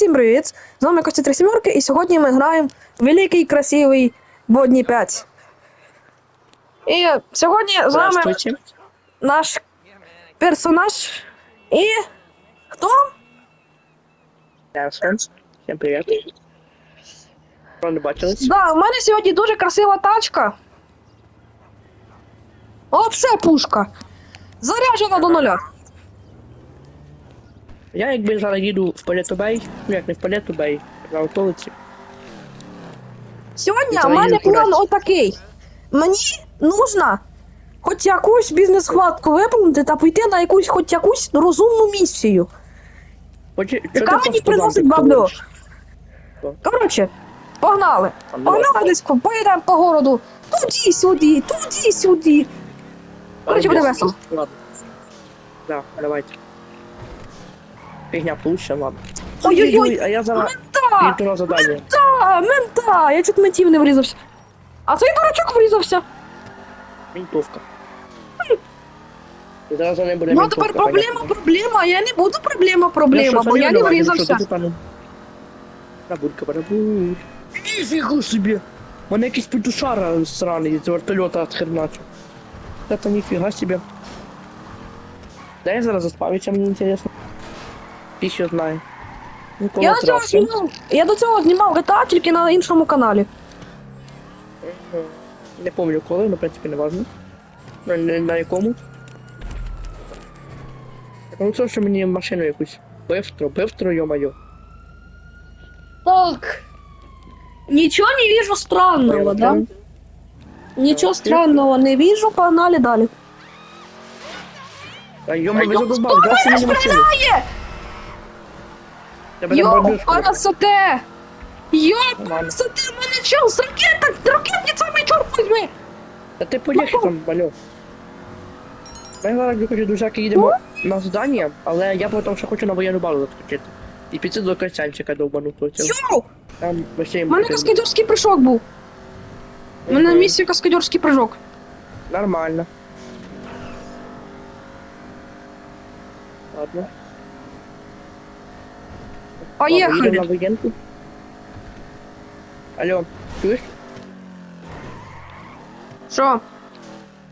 всім привіт! З вами Костя Три Сімерки, і сьогодні ми граємо в великий красивий Бодні 5. І сьогодні з вами наш персонаж. І хто? Не бачились. Да, у мене сьогодні дуже красива тачка. Оце пушка. Заряджена до нуля. Я якби зараз їду в Полетубей, ну як не в Полетубей, на околиці. Сьогодні у мене план отакий. Мені нужно хоч якусь бізнес-хватку виповнити та пойти на якусь хоч якусь розумну місію. Хоче, Яка мені приносить бабло? Коротше, погнали. Погнали десь, поїдемо по городу. Туди сюди, туди сюди. Коротше, буде весело. Ладно. Да, давайте. Фігня получше, ладно. Ой-ой-ой, а я зараз мента! задання. Мента! Мента! Я чуть ментів не врізався. А цей дурачок врізався. Вінтовка. І зараз за ним буде Ну тепер проблема, проблема. Я не буду проблема, проблема, бо я не врізався. Барабулька, барабуль. Ніфіга собі! Мене якийсь петушара сраний з вертольота отхерначив. Это ніфіга собі. Де я зараз заспавиться, мені інтересно. Піщу знає. Ну, Я до цього траси. знімав. Я до цього знімав GTA тільки на іншому каналі. Мгм. Не пам'ятаю коли, але в принципі не важно. На, на, на якому. Ну це що мені машину якусь. Бистро, бистро, йо-моє. Так. Ничего не вижу странного, да? Ничего странного не вижу, погнали далі. А йо-моє, ви задовбав, дайте мені машину. Стріляє! Тебе там Йо, бомбіжку. красоте! Йо, Нормально. красоте, в мене чел з ракеток, ракетницями, чорт возьми! Та ти полегше там, балю. Ми зараз кажу, друзяки, їдемо на здання, але я потім ще хочу на воєнну базу заскочити. І піти до Костянчика довбанутого цього. Йо! Там вообще У мене каскадерський прыжок був. У мене на місці каскадерський прыжок. Нормально. Ладно. Ладно, їдемо на воєнку. Алло, чуєш? Що?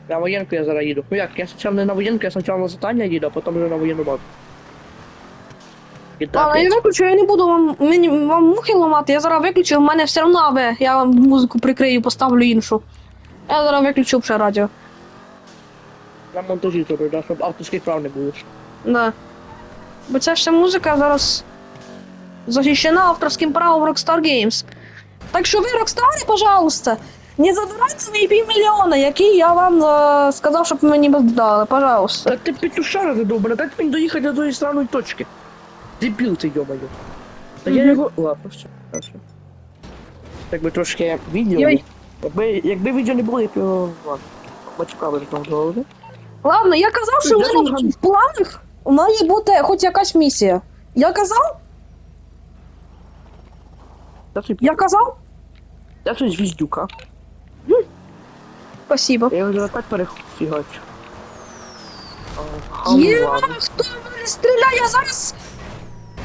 На воєнку я зараз їду. Ну як, я спочатку не на воєнку, я спочатку на задання їду, а потім вже на воєнну базу. І так, я виключу, я не буду вам, мені, вам мухи ламати, я зараз виключу, в мене все одно аве, я вам музику прикрию, поставлю іншу. Я зараз виключу вже радіо. на монтажі зроблю, да, щоб авторських прав не було. Да. Бо ця ще музика зараз захищена авторським правом Rockstar Games. Так що ви, Rockstar, пожалуйста, не забирайте свої півмільйона, які я вам е, сказав, щоб мені дали, пожалуйста. Та ти петушара задовбана, дайте мені доїхати до тої сраної точки. Дебіл ти, йомаю. Та я Мгм. його... Ладно, все, хорошо. Так би трошки відео. Йой. Якби, якби відео не було, я б його... Ладно. Мачкали від голови. Ладно, я казав, що в Де мене в планах має бути хоч якась місія. Я казав? Та щось, Я казав? та щось. Спасибо. Я його вже так перефігачу. Є, хто мене стріляє зараз?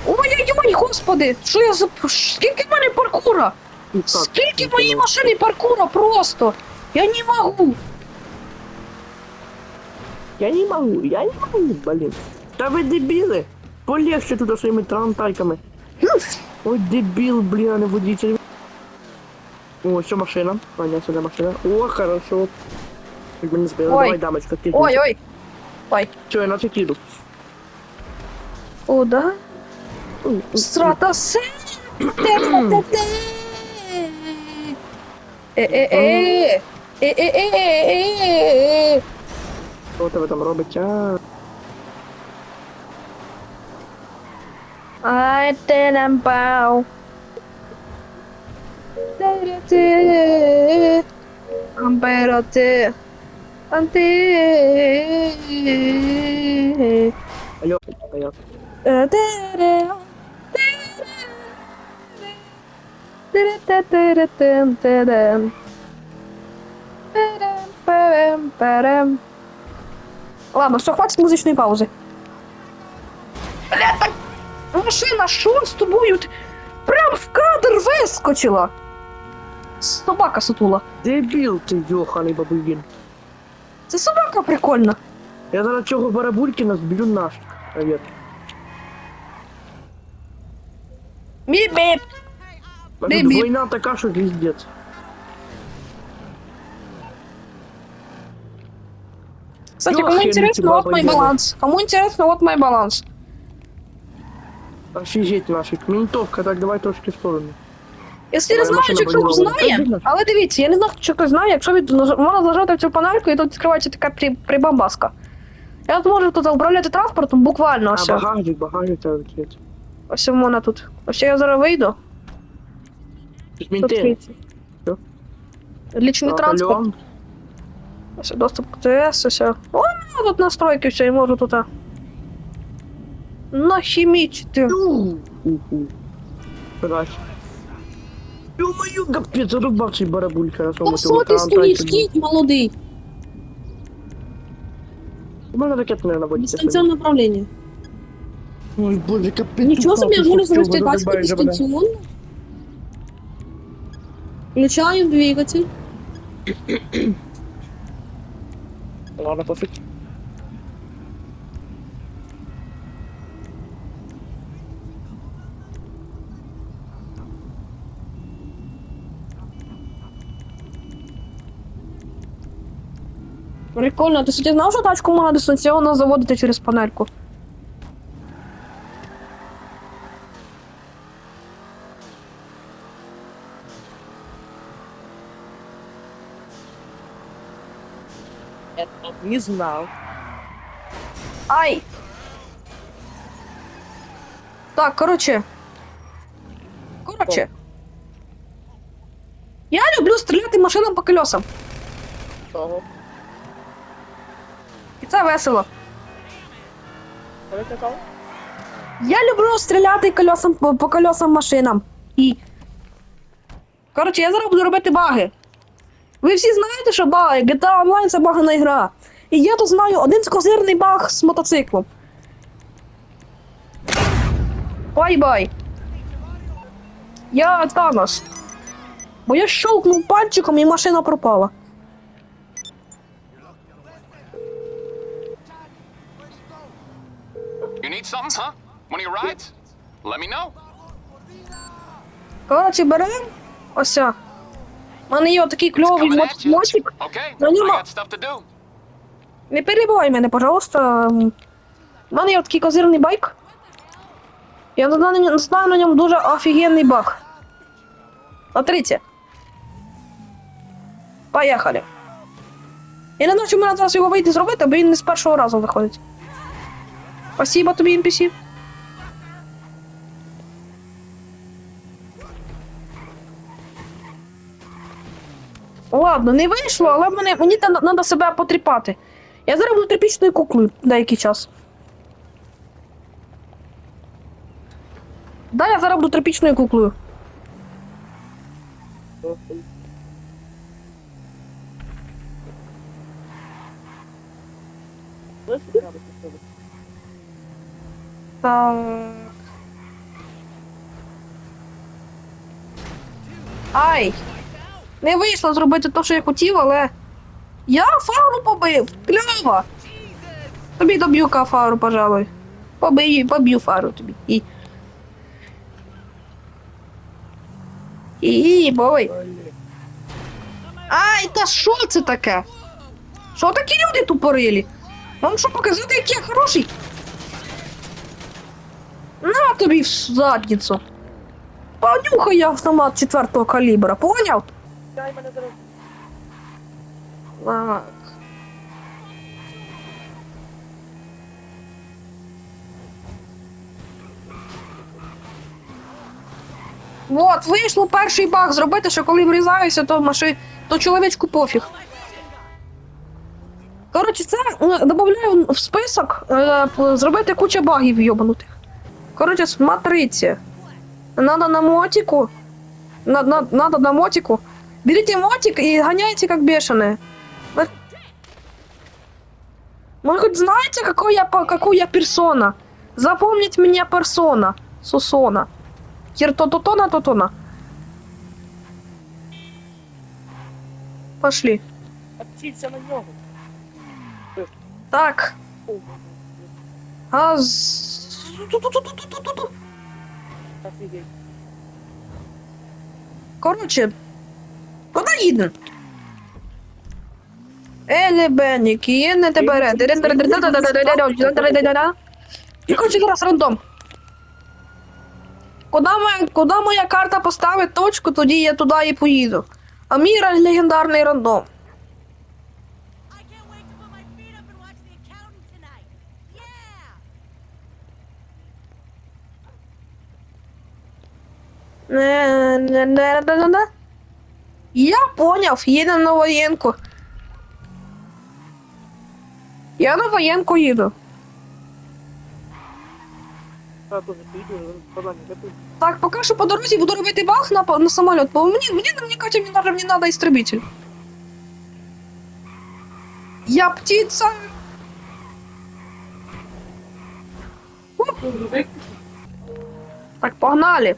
Ой-ой-ой, господи, що я за. Скільки в мене паркура? Скільки в моїй машині паркура просто? Я не можу. Я не могу, я не могу, блин. Та ви дебіли! Полегше туди своїми тарантайками. Ой, дебіл, блін, а водитель. О, що машина? Аня, сюди машина. О, хорошо. Збили. Ой. Давай, дамочка, ти. Ой-ой. Ой. Що, я наче їду. О, да? Стратосе. Е-е-е. Е-е-е. Що у тебе там робить? А, Ай, Тенембау. Ампероти. Анти. алло, а я. Ладно, все, хватит музичної паузи. Машина, що з тобою? Прям в кадр вискочила. Собака сутула. Дебіл ти, йоханий бабуїн. Це собака прикольна. Я зараз цього барабулькіна збілю наш. Привіт. А Бібі. війна така, що піздець. Кстати, кому интересно, вот мой баланс. Кому интересно, вот мой баланс. Офігеть нафіг. Ментовка, так давай трошки в сторону. Якщо не знаю, чи хтось. Знає, але дивіться, я не знаю, чи хтось знає, якщо від можна зажати в цю панельку, і тут відкривається така при, прибамбаска. Я от можу тут управляти транспортом буквально А ось. багажник, багажник треба відкрити. Ось мене тут. Ось я зараз вийду. Тут Тут мінти. Лічний транспорт. алло. Ось доступ к ТС, ось. О, тут настройки все, і можу тут. а, Нахімічити. Ю. Уху. Дальше. Ё-моё, капец, зарубав цей барабулька на своєму Та що ти стоїш, кінь молодий? У мене ракет не наводиться. Дистанційне управління. Ой, боже, капець. Нічого собі, я можу завести тачку тачку дистанційно. Включаем двигатель. Ладно, пофиг. Прикольно, ти кстати, знав, що тачку можна дистанційно заводити через панельку? Не знав. Ай! Так, короче. Короче. Я люблю стріляти машинам по колесам. Ого. Весело. Я люблю стріляти колесам по, по колесам машинам. І. Коротше, я зараз буду робити баги. Ви всі знаєте, що баги, GTA Online це багана гра. І я тут знаю один козирний баг з мотоциклом. Бай-бай. Я Танос. Бо я щелкнув пальчиком і машина пропала. Need something, huh? One of your rides? Let me know. Коротше, беремо. Ось. У мене є отакий кльовий Coming at you. мотик. Okay, No, I you're got stuff to do. Не перебивай мене, пожалуйста. У мене є такий козирний байк. Я знаю, на ньому- знаю на ньому дуже офігенний баг. Смотрите. Поїхали. Я не знаю, чи мене зараз його вийти зробити, бо він не з першого разу виходить. Спасибо тобі, NPC. Ладно, не вийшло, але мене, мені треба себе потріпати. Я зараз буду тряпічною куклою деякий час. Да, я зараз буду тряпічною куклою. Так. Ай! Не вийшло зробити те, що я хотів, але. Я фару побив! Кльово! Тобі доб'ю фару, пожалуй. Побий, поб'ю фару тобі. І. І, бой. Ай, та що це таке? Що такі люди тупорилі? Вам що показати, який я хороший? На тобі в задницю. Понюхай я автомат четвертого калібра, поняв? Дай мене зараз. Так. Вот, вийшло перший баг зробити, що коли врізаюся, то маши... то чоловічку пофіг. Коротше, це е, додаю в список е, зробити кучу багів йобанутих. Коротше, смотрите. Надо на мотику. На, на, надо на мотику. Берите мотик и гоняйте как бешеные. Вы, вы хоть знаете, какой я, какую я персона? Запомнить меня персона. Сусона. Киртототона тотона. Пошли. Вчиться на нього. Так. Ту-ту-ту-ту-ту-ту-ту. Офігеть. Коротше. Куди їдемо? Еле Бенніки, є не тебе І коротше зараз рандом. Куди моя, куди моя карта поставить точку, тоді я туди і поїду. А мій легендарний рандом. Я поняв, їдемо на воєнку. Я на воєнку їду. Поїду, подання. Так, поки що по дорозі буду робити бах на, на самоліт, бо мені, мені, мені Катя, мені, надо- мені надо істребитель. Я птиця. Так, погнали.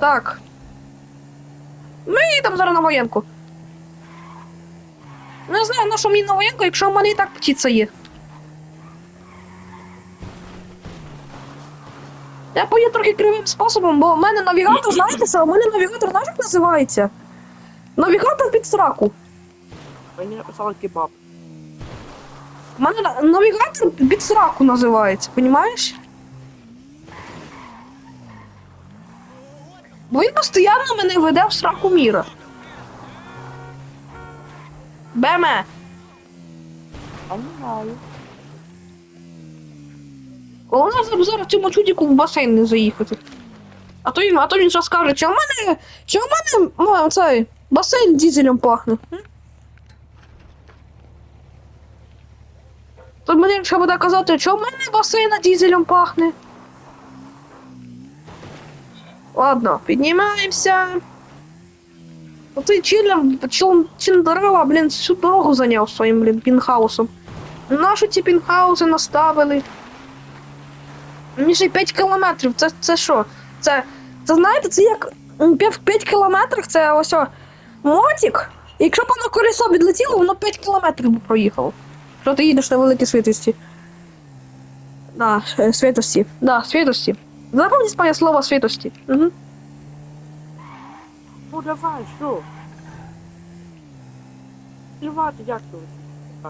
Так. Ми їдемо зараз на воєнку. Не знаю, на що мені на воєнку, якщо в мене і так птиця є. Я поїду трохи кривим способом, бо в мене навігатор, знаєте що? У мене навігатор, знаєш, як називається? Навігатор під сраку. Мені написали кебаб. У мене на- навігатор під сраку називається, понімаєш? Бо він постійно мене веде в сраку міра. Беме! А не знаю. Головне зараз зараз цьому чудіку в басейн не заїхати. А то він, а то він зараз скаже, чи в мене, чи в мене ну, цей басейн дізелем пахне. м? То мені ще буде казати, що в мене басейн дізелем пахне. Ладно, піднімаємося. Оцей чилем, чил, Чиндерела, блін, всю дорогу зайняв своїм, блін, пінхаусом. Нашу ці пінхауси наставили. Мені ще й 5 кілометрів. Це, це що? Це, це знаєте, це як 5, 5 кілометрів, це ось о, мотик. І Якщо б воно колесо відлетіло, воно 5 кілометрів би проїхало. Що ти їдеш на великій світості. Да, е, світості. Да, світості. Запомніть моє слово світості. Угу. Ну давай, що? Плювати, як то? Це.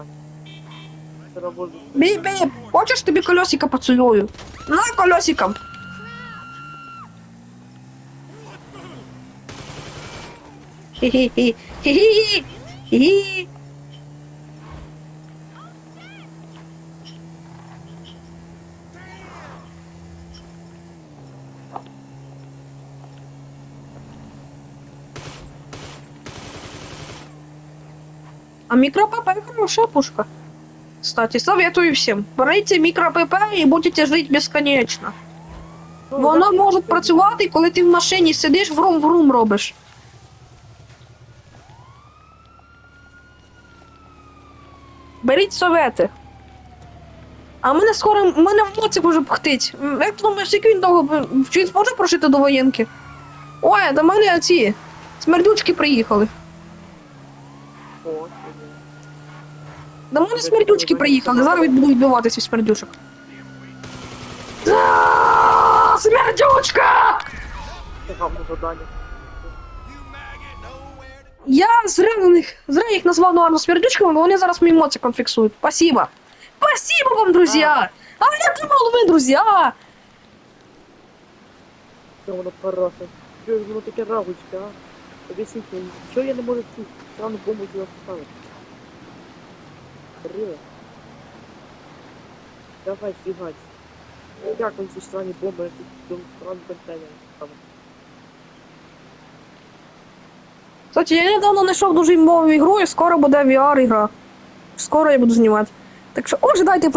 Бі-бі, хочеш тобі колесика поцілую? На колесиком. Хі-хі-хі. Хі-хі-хі. Хі-хі. А микро-ПП хорошая пушка. Кстати, советую всем. Берите мікро-ПП і будете жити безконечно. Ну, Воно може працювати, коли ти в машині сидиш, врум-врум робиш. Беріть совети. А мене скоро, мене в моці може пхтить. Як ти думаєш, як він довго, чи він зможе прожити до воєнки? Ой, до мене ці смердючки приїхали. О, це До мене смердючки приїхали, зараз будуть вбиватися смердючок. Смердючка! Я зря на них, зря їх назвав нормально смердючками, бо вони зараз мій моциком фіксують. Спасибо. Спасибо вам, друзья! А я думал, вы друзья! Що воно хороше. Що воно таке рагучке, а? Об'ясніть мені, що я не можу цю странну бомбу сюди поставити? Рила. Давай, ці странні бомби на ці странні контейнери ставить? Кстати, я недавно знайшов дуже імбову ігру, і скоро буде VR-ігра. Скоро я буду знімати. Так що ожидайте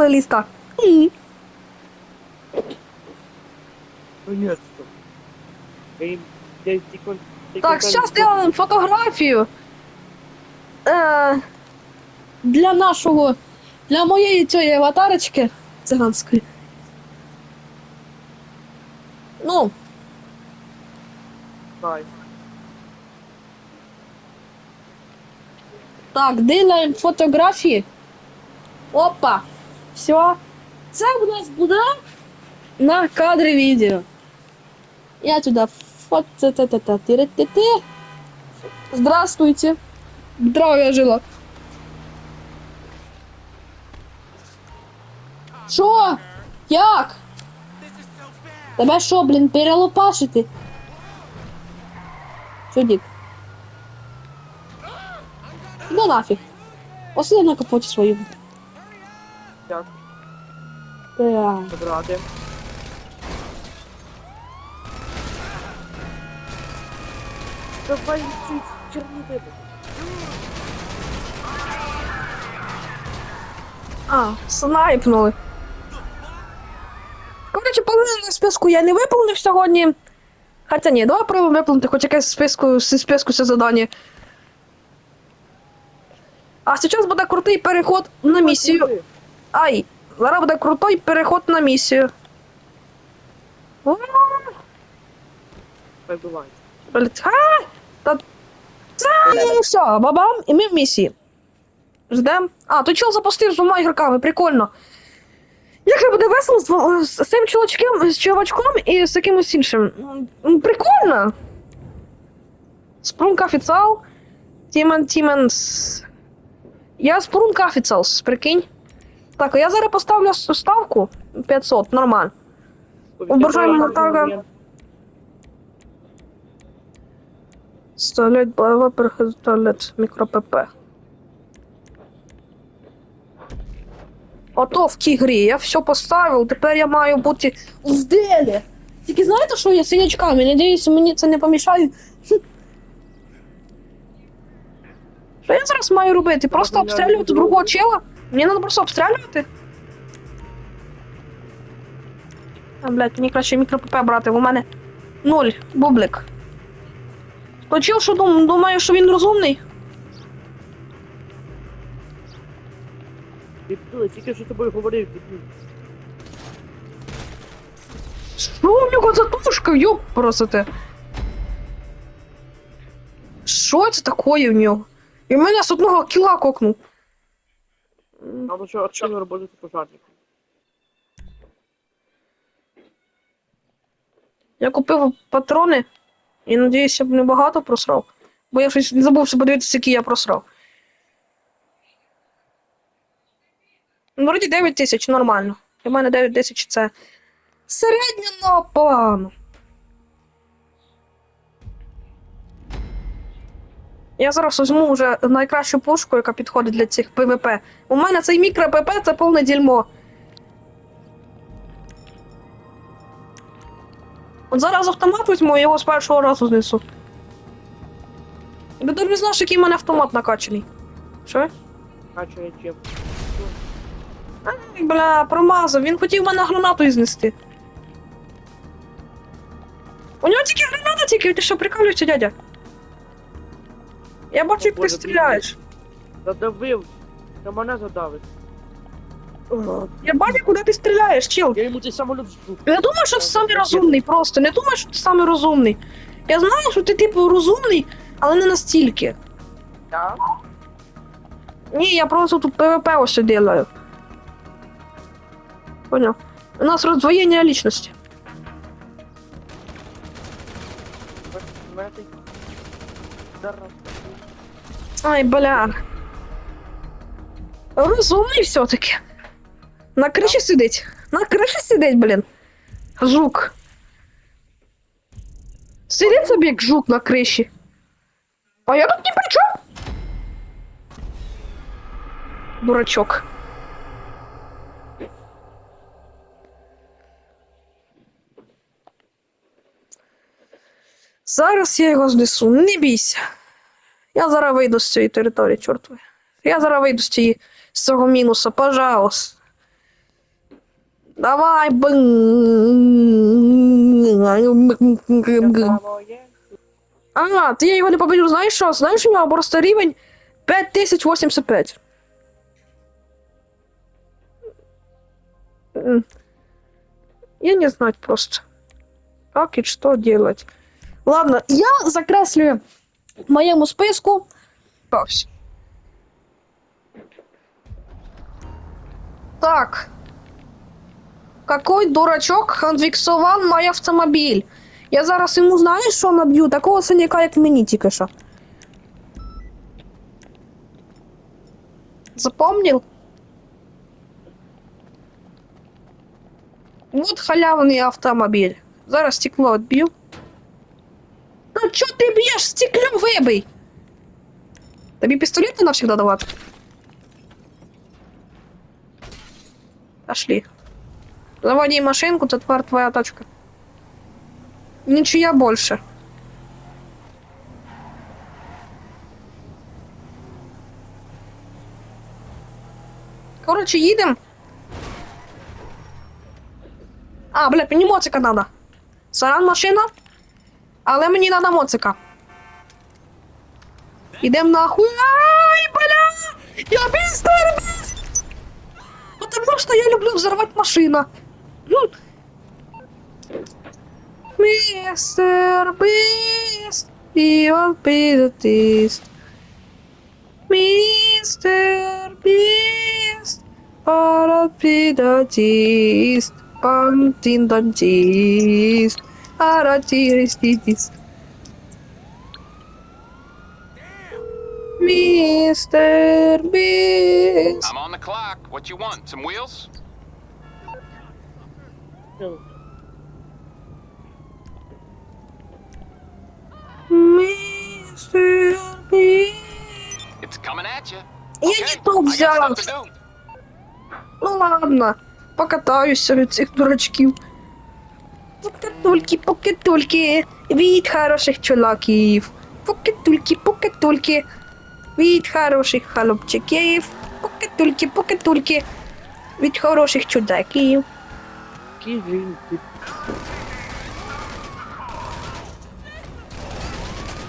им тільки- тільки Так, що- сделаем фотографію. Е, для нашого. Для моєї цієї аватарочки циганської. Ну, так, делаем фотографії. Опа. Все. Це у нас буде на кадрі відео. Я туди фото Здравствуйте. Здравия жила. Що? Як? Тебе що, блін, перелопашити? Що, дід? Ну нафіг. Посиди на капоті своєму. Дякую. Так. Квадрати. Давай цю черні вибити. А, снайпнули. Списку я не виповнив сьогодні. Хоча ні, давай пробуємо виповнити хоч якесь списку, з списку це завдання. А зараз буде крутий переход на місію. Ай, зараз буде крутий переход на місію. Та це все, бабам, і ми в місії. Ждем. А, то чел запустив з двома ігроками, прикольно. Як же буде весело з, дво- з цим чувачком, з чувачком і з якимось іншим. Прикольно. Спрунг офіціал. Тімен Тіменс. Я Спрунг офіціалс, прикинь. Так, я зараз поставлю ставку 500, нормально. Уважаемый Наталья. Вставлять бойова перехід мікро ПП. Ото в тій грі я все поставив, тепер я маю бути в делі. Тільки знаєте, що я синячками? Надіюсь, мені це не помішає. Що я зараз маю робити? Просто обстрілювати другого чела? Мені треба просто обстрілювати? А, блядь, мені краще мікро ПП брати, у мене нуль, бублик. Почув, що дум, думаю, що він розумний. Дебіли, тільки що тобою говорив, дебіл. Що у нього за тушка, йоп, просите? Що це таке в нього? І мене з одного кіла кокнув. Надо що активно робити пожарником. Я купив патрони і надіюся, б не багато просрав. Бо я щось забувся подивитися, які я просрав. Ну, вроді 9 тисяч, нормально. Для мене 9 тисяч це середньо погано. Я зараз візьму вже найкращу пушку, яка підходить для цих ПВП. У мене цей мікро ПП це повне дерьмо. От зараз автомат візьму і його з першого разу знесу. Ти не знаєш, який в мене автомат накачаний. Що? Качає чим. Ай, бля, промазав. Він хотів мене гранатою знести. У нього тільки граната тільки, ти що прикалуєшся, дядя? Я бачу, як ти Боже, стріляєш. Задавив. Та мене задавить. Я бачу, куди ти стріляєш, чел. Я йому цей самоліт зжух. Не думаю, що ти самий розумний просто. Не думаю, що ти самий розумний. Я знаю, що ти типу розумний, але не настільки. Я? Ні, я просто тут ПВП ось делаю. Понял. У нас роздвоєння личності. Мети. Зараз. Ай, бля. Розумний все-таки. На криші сидить. На криші сидить, блін. Жук. Сидить собі як жук на криші. А я тут ні при чому. Дурачок. Зараз я його знесу, не бійся. Я зараз вийду з цієї території, чортової. Я зараз вийду з цієї з цього мінуса, пожалуйста. Давай, бин. А, ти я його не побачив, знаєш що? Знаєш, у нього просто рівень 5085. М. Я не знаю просто, как и что делать. Ладно, я закреслю в моєму списку. Ось. Так. Какой дурачок конфіксував мій автомобіль? Я зараз йому знаєш, що наб'ю? Такого синяка, як мені тільки що. Запомнил? Вот халявний автомобіль. Зараз стекло відб'ю. Ну чо ти б'єш? Стекло вибий! Тобі пістолет не навсегда давати? Пошли. Заводи машинку, це тепер твоя тачка. Ничья больше. Короче, їдем. А, блядь, мені моцика надо. Саран машина. Але мені надо моцика. Идем нахуй. Ай, бля! Я быстро, Потому что я люблю взорвать машина. Мистер Бист, и он пиздатист. Мистер Бист, он пиздатист. Пантиндантист, аратиристист. Мистер Бист. I'm on the clock. What you want? Some wheels? Мистер Бист. It's coming at you. Я не то I got взял. stuff to do. Ну ладно, покатаюся від цих дурачків. Покатульки, покатульки, від хороших чолаків. Покатульки, покатульки, від хороших хлопчиків. Покатульки, покатульки, від хороших чудаків.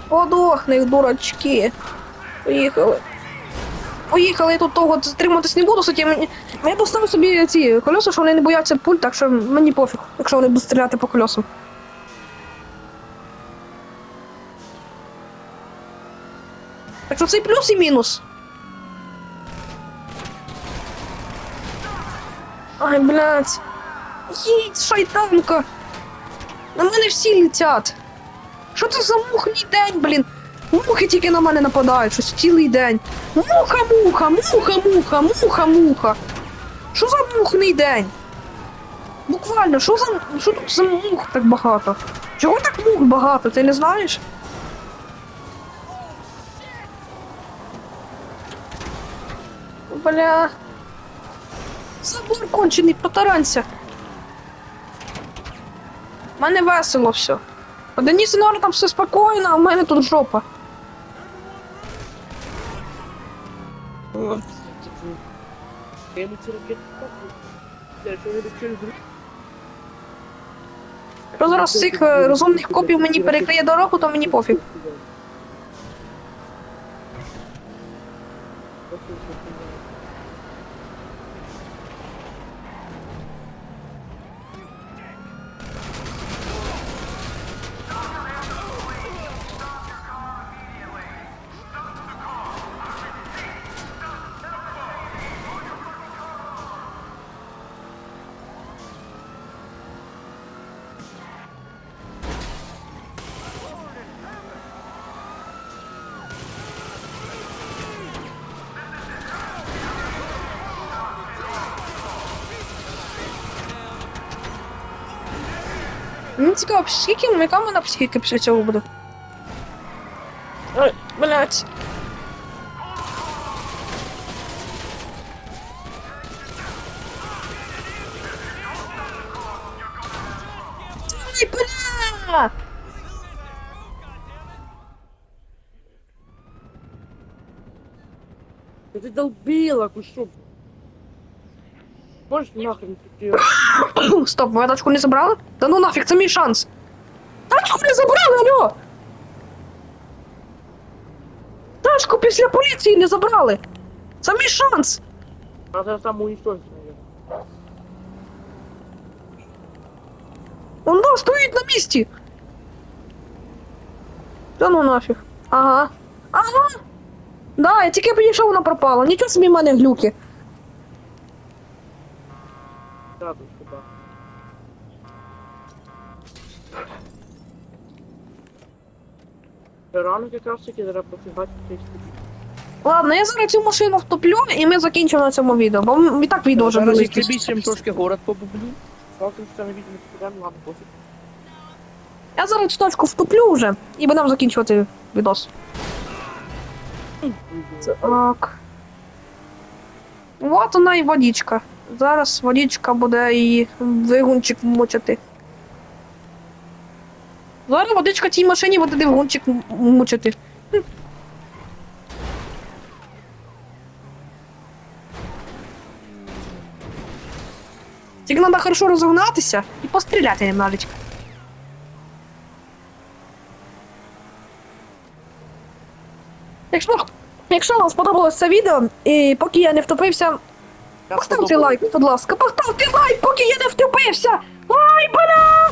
Подохни, дурачки. Поїхали. Поїхали, я тут того затриматись не буду, суті. Я поставив собі ці колеса, що вони не бояться пуль, так що мені пофіг, якщо вони будуть стріляти по колесам. Що це і плюс і мінус. Ай, блядь. Їдь, шайтанка. На мене всі летять. Що це за мухний день, блін? Мухи тільки на мене нападають, щось цілий день. Муха, муха, муха, муха, муха, муха. Що за мухний день? Буквально, що за що тут за мух так багато? Чого так мух багато, ти не знаєш? Бля. Забор кончений, потаранься. У мене весело все. У Дениса, наверное, там все спокійно, а в мене тут жопа. Якщо зараз цих е, розумних копів мені перекриє дорогу, то мені пофіг. Мені цікаво, скільки, яка в мене психіка після цього буде? Ой, блядь. Ай, бля! Та долбила, кушок. Можеш нахрен піти? Стоп, ви тачку не забрали? Та ну нафіг, це мій шанс. Тачку не забрали, алло! Тачку після поліції не забрали. Це мій шанс. А зараз там уничтожить, наверное. Он да, стоїть на місці. Та ну нафіг. Ага. Ага. Да, я тільки підійшов, вона пропала. Нічого собі в мене глюки. Сразу сюда. Ранок якраз таки зараз пофігати цей. Ладно, я зараз цю машину втоплю і ми закінчимо на цьому відео, бо і так відео вже Зараз велике. ще більше трошки город побублю. Завтра це не відео не підемо, ладно, пофіг. Я зараз цю точку втоплю вже і будемо закінчувати відос. Так. От вона і водичка. Зараз водичка буде її двигунчик мучити. Зараз водичка цій машині буде двигунчик мучити. Тільки треба хорошо розогнатися і постріляти немножечко. Якщо, якщо вам сподобалось це відео, і поки я не втопився, поставте лайк, будь ласка, поставте лайк, поки я не втопився! Ай, бля!